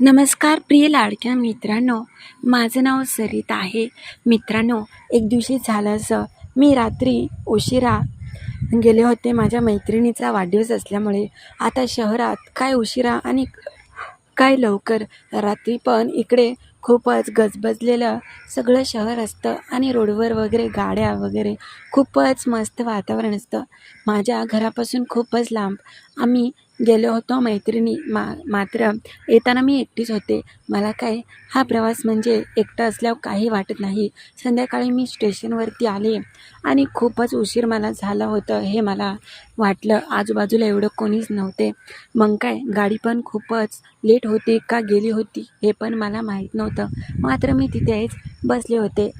नमस्कार प्रिय लाडक्या मित्रांनो माझं नाव सरिता आहे. मित्रांनो एक दिवशी झालं असं मी रात्री उशिरा गेले होते. माझ्या मैत्रिणीचा वाढदिवस असल्यामुळे आता शहरात काय उशिरा आणि काय लवकर रात्री पण इकडे खूपच गजबजलेलं सगळं शहर असतं आणि रोडवर वगैरे गाड्या वगैरे खूपच मस्त वातावरण असतं. माझ्या घरापासून खूपच लांब. आम्ही गेलो होतो मैत्रिणी मा मात्र येताना मी एकटीच होते. मला काय हा प्रवास म्हणजे एकटं असल्यावर काही वाटत नाही. संध्याकाळी मी स्टेशनवरती आले आणि खूपच उशीर मला झालं होतं हे मला वाटलं. आजूबाजूला एवढं कोणीच नव्हते. मग काय गाडी पण खूपच लेट होती का गेली होती हे पण मला माहीत नव्हतं. मात्र मी तिथेच बसले होते.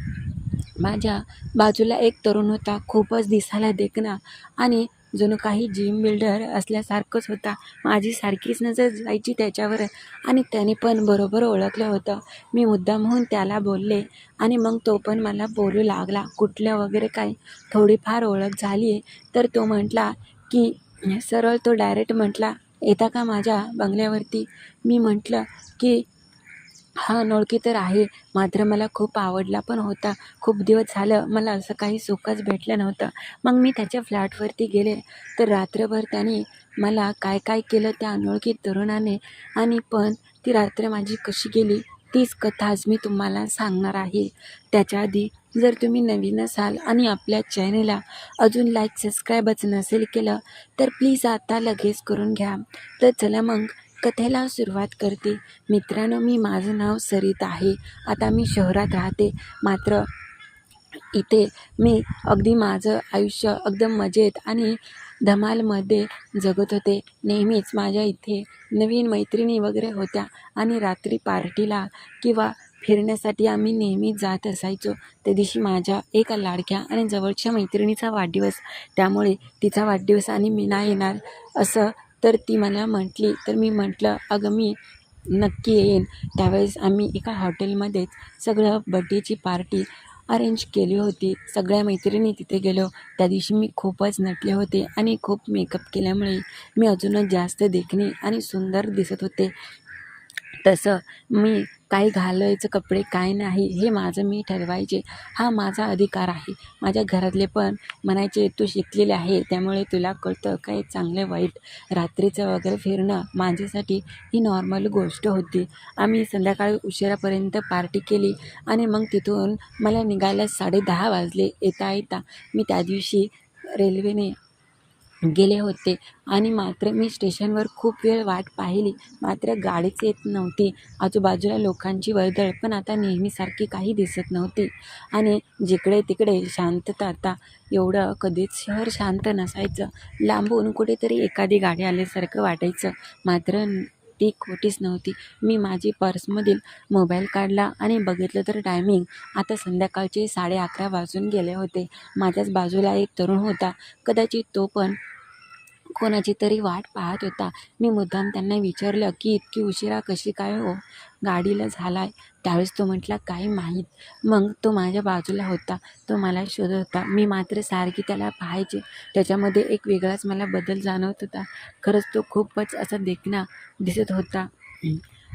माझ्या बाजूला एक तरुण होता. खूपच दिसायला देखणा आणि जणू काही जिम बिल्डर असल्यासारखंच होता. माझी सारखीच नजर जायची त्याच्यावर आणि त्याने पण बरोबर ओळखलं होतं. मी मुद्दामहून त्याला बोलले आणि मग तो पण मला बोलू लागला. कुठलं वगैरे काही थोडीफार ओळख झाली तर तो म्हटला की सरळ तो डायरेक्ट म्हटला येता का माझ्या बंगल्यावरती? मी म्हटलं की हा अनोळखी तर आहे. मात्र मला खूप आवडला पण होता. खूप दिवस झालं मला असं काही सुखच भेटलं नव्हतं. मग मी त्याच्या फ्लॅटवरती गेले. तर रात्रभर त्याने मला काय काय केलं त्या अनोळखी तरुणाने. आणि पण ती रात्र माझी कशी गेली तीच कथा आज मी तुम्हाला सांगणार आहे. त्याच्या आधी जर तुम्ही नवीन असाल आणि आपल्या चॅनेलला अजून लाईक सबस्क्राईबच नसेल केलं तर प्लीज आता लगेच करून घ्या. तर चला मग कथेला सुरुवात करते. मित्रांनो मी माझं नाव सरित आहे. आता मी शहरात राहते. मात्र इथे मी अगदी माझं आयुष्य एकदम मजेत आणि धमालमध्ये जगत होते. नेहमीच माझ्या इथे नवीन मैत्रिणी वगैरे होत्या आणि रात्री पार्टीला किंवा फिरण्यासाठी आम्ही नेहमी जात असायचो. त्या दिवशी माझ्या एका लाडक्या आणि जवळच्या मैत्रिणीचा वाढदिवस. त्यामुळे तिचा वाढदिवस आणि मी नाही येणार असं तर ती मला म्हटली तर मी म्हटलं अगं मी नक्की येईन. त्यावेळेस आम्ही एका हॉटेलमध्येच सगळं बड्डेची पार्टी अरेंज केली होती. सगळ्या मैत्रिणी तिथे गेलो. त्या दिवशी मी खूपच नटले होते आणि खूप मेकअप केल्यामुळे मी अजूनच जास्त देखणी आणि सुंदर दिसत होते. तसं मी काय घालायचं कपडे काय नाही हे माझं मी ठरवायचे. हा माझा अधिकार आहे. माझ्या घरातले पण म्हणायचे तू शिकलेले आहे त्यामुळे तुला कळतं काय चांगलं वाईट रात्रीचं वगैरे फिरणं माझ्यासाठी ही नॉर्मल गोष्ट होती. आम्ही संध्याकाळी उशिरापर्यंत पार्टी केली आणि मग तिथून मला निघायला साडे दहा वाजले. येता येता मी त्या दिवशी रेल्वेने गेले होते. आणि मात्र मी स्टेशनवर खूप वेळ वाट पाहिली. मात्र गाडीच येत नव्हती. आजूबाजूला लोकांची वर्दळ पण आता नेहमीसारखी काही दिसत नव्हती. आणि जिकडे तिकडे शांतता आता एवढं कधीच शहर शांत नसायचं. लांबून कुठेतरी एखादी गाडी आल्यासारखं वाटायचं. मात्र ती खोटीच नव्हती. मी माझी पर्समधील मोबाईल काढला आणि बघितलं तर टायमिंग आता संध्याकाळचे साडे अकरा वाजून गेले होते. माझ्याच बाजूला एक तरुण होता. कदाचित तो पण कोणाची तरी वाट पाहत होता. मी मुद्दाम त्यांना विचारलं की इतकी उशिरा कशी काय हो? गाडीला झाला आहे त्यावेळेस तो म्हटला काही माहीत. मग तो माझ्या बाजूला होता. तो मला शोधत होता. मी मात्र सारखी त्याला पाहायचे. त्याच्यामध्ये एक वेगळाच मला बदल जाणवत होता. खरंच तो खूपच असा देखणा दिसत होता.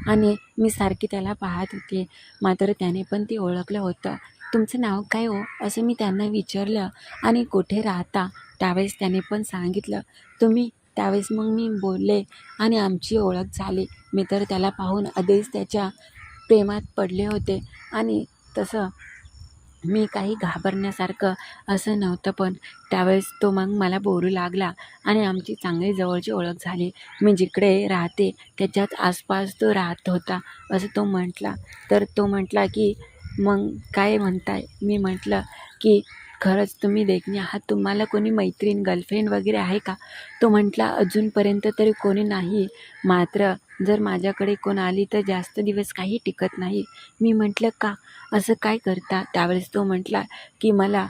आणि मी सारखी त्याला पाहत होते. मात्र त्याने पण ते ओळखलं होतं. तुमचं नाव काय हो? असं मी त्यांना विचारलं आणि कुठे राहता? त्यावेळेस त्याने पण सांगितलं. तुम्ही? त्यावेळेस मग मी बोलले आणि आमची ओळख झाली. मी तर त्याला पाहून आधीच त्याच्या प्रेमात पडले होते. आणि तसं मी काही घाबरण्यासारखं असं नव्हतं पण त्यावेळेस तो मग मला बोलू लागला आणि आमची चांगली जवळची ओळख झाली. मी जिकडे राहते त्याच्याच आसपास तो राहत होता असं तो म्हटला. तर तो म्हटला की मग काय म्हणताय? मी म्हटलं की खरंच तुम्ही देखणे आहात. तुम्हाला कोणी मैत्रीण गर्लफ्रेंड वगैरे आहे का? तो म्हटला अजूनपर्यंत तरी कोणी नाही. मात्र जर माझ्याकडे कोण आली तर जास्त दिवस काही टिकत नाही. मी म्हटलं का? असं काय करता? त्यावेळेस तो म्हटला की मला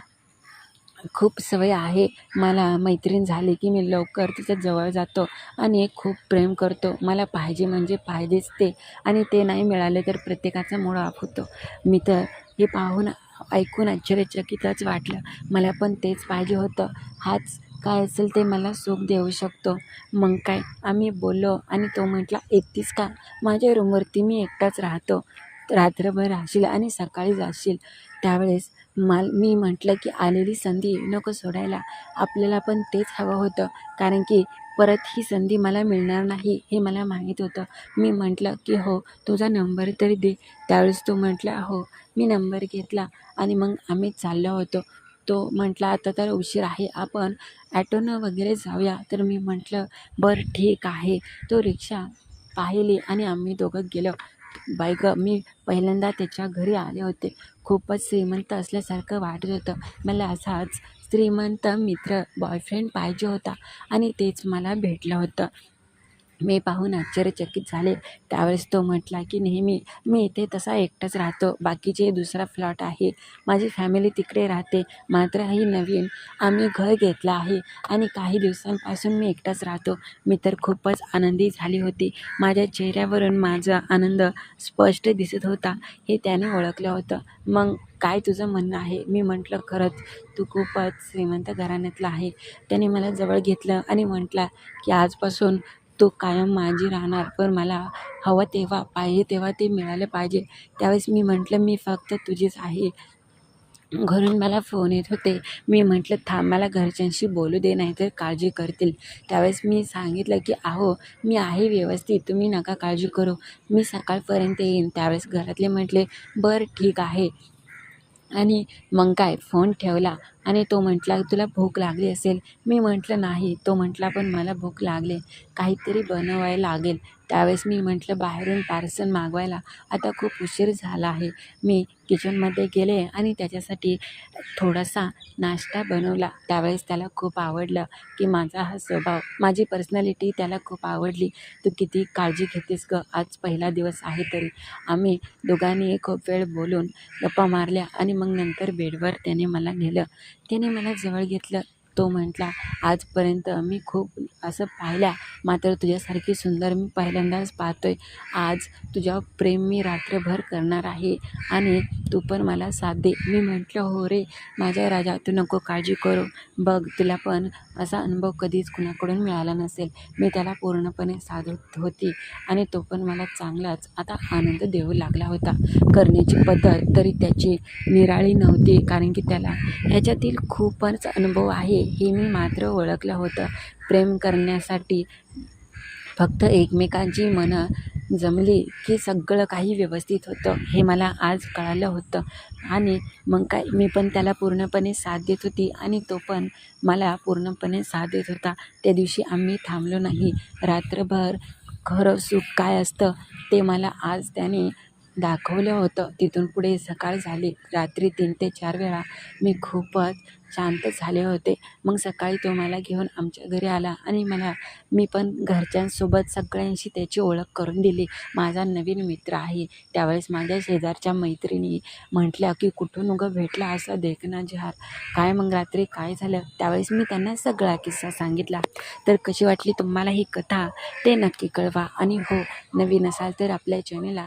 खूप सवय आहे. मला मैत्रीण झाली की मी लवकर तिच्या जवळ जातो आणि खूप प्रेम करतो. मला पाहिजे म्हणजे पाहिजेच ते आणि ते नाही मिळाले तर प्रत्येकाचा मूड ऑफ होतो. मी तर हे पाहून ऐकून आश्चर्यचकितच वाटलं. मला पण तेच पाहिजे होतं. हाच काय असेल ते मला सुख देऊ शकतो. मग काय? आम्ही बोललो आणि तो म्हटला येतीस का? माझ्या रूमवरती मी एकटाच राहतो. रात्रभर राहशील आणि सकाळी जाशील. त्यावेळेस माल मी म्हटलं की आलेली संधी नको सोडायला. आपल्याला पण तेच हवं होतं. कारण की परत ही संधी मला मिळणार नाही हे मला माहीत होतं. मी म्हटलं की हो तुझा नंबर तरी दे. त्यावेळेस तो म्हटला हो. मी नंबर घेतला आणि मग आम्ही चाललो होतो. तो म्हटला आता तर उशीर आहे. आपण ॲटोनं वगैरे जाऊया. तर मी म्हटलं बरं ठीक आहे. तो रिक्षा पाहिली आणि आम्ही दोघं गेलो. बाईक मी पहिल्यांदा त्याच्या घरी आले होते. खूपच श्रीमंत असल्यासारखं वाटत होतं. मला असाच श्रीमंत मित्र बॉयफ्रेंड पाहिजे होता आणि तेच मला भेटलं होतं. मी पाहून आश्चर्यचकित झाले. त्यावेळेस तो म्हटला की नेहमी मी इथे तसा एकटाच राहतो. बाकीचे दुसरा फ्लॉट आहे. माझी फॅमिली तिकडे राहते. मात्र ही नवीन आम्ही घर घेतलं आहे आणि काही दिवसांपासून मी एकटाच राहतो. मी तर खूपच आनंदी झाली होती. माझ्या चेहऱ्यावरून माझा आनंद स्पष्ट दिसत होता. हे त्याने ओळखलं होतं. मग काय तुझं म्हणणं आहे? मी म्हटलं खरंच तू खूपच श्रीमंत घराण्यातला आहे. त्याने मला जवळ घेतलं आणि म्हटला की आजपासून तो कायम माझी राहणार. पण मला हवं तेव्हा पाहिजे तेव्हा ते मिळालं पाहिजे. त्यावेळेस मी म्हटलं मी फक्त तुझीच आहे. घरून मला फोन येत होते. मी म्हटलं थांब मला घरच्यांशी बोलू दे नाही तर काळजी करतील. त्यावेळेस मी सांगितलं की आहो मी आहे व्यवस्थित तुम्ही नका काळजी करू. मी सकाळपर्यंत येईन. त्यावेळेस घरातले म्हटले बरं ठीक आहे. आणि मग काय फोन ठेवला. आणि तो म्हटला तुला भूक लागली असेल. मी म्हटलं नाही. तो म्हटला पण मला भूक लागले. काहीतरी बनवायला लागेल. त्यावेळेस मी म्हटलं बाहेरून पार्सल मागवायला आता खूप उशीर झाला आहे. मी किचनमध्ये गेले आणि त्याच्यासाठी थोडासा नाश्ता बनवला. त्यावेळेस त्याला खूप आवडलं की माझा हा स्वभाव माझी पर्सनॅलिटी त्याला खूप आवडली. तू किती काळजी घेतेस गं? आज पहिला दिवस आहे तरी. आम्ही दोघांनी खूप वेळ बोलून गप्पा मारल्या आणि मग नंतर बेडवर त्याने मला नेलं. त्याने मला जवळ घेतलं. तो म्हटला आजपर्यंत मी खूप असं पाहिल्या. मात्र तुझ्यासारखी सुंदर मी पहिल्यांदाच पाहतोय. आज तुझ्यावर प्रेम मी रात्रभर करणार आहे आणि तू पण मला साथ दे. मी म्हटलं हो रे माझ्या राजा तू नको काळजी करू. बघ तुला पण असा अनुभव कधीच कुणाकडून मिळाला नसेल. मी त्याला पूर्णपणे साधत होती आणि तो पण मला चांगलाच आता आनंद देऊ लागला होता. करण्याची पद्धत तरी त्याची निराळी नव्हती कारण की त्याला ह्याच्यातील खूपच अनुभव आहे. हे मी मात्र ओळखलं होतं. प्रेम करण्यासाठी फक्त एकमेकांची मनं जमली की सगळं काही व्यवस्थित होतं हे मला आज कळालं होतं. आणि मग काय मी पण त्याला पूर्णपणे साथ देत होती आणि तो पण मला पूर्णपणे साथ देत होता. त्या दिवशी आम्ही थांबलो नाही. रात्रभर खरं सुख काय असतं ते मला आज त्याने दाखवलं होतं. तिथून पुढे सकाळ झाली. रात्री तीन ते चार वेळा मी खूपच शांत झाले होते. मग सकाळी तो मला घेऊन आमच्या घरी आला आणि मला मी पण घरच्यांसोबत सगळ्यांशी त्याची ओळख करून दिली. माझा नवीन मित्र आहे. त्यावेळेस माझ्या शेजारच्या मैत्रिणी म्हटल्या की कुठून उगं भेटला असं देखना जहार काय मग रात्री काय झालं? त्यावेळेस मी त्यांना सगळा किस्सा सांगितला. तर कशी वाटली तुम्हाला ही कथा? ते नक्की कळवा. आणि हो नवीन असाल तर आपल्या चॅनेलला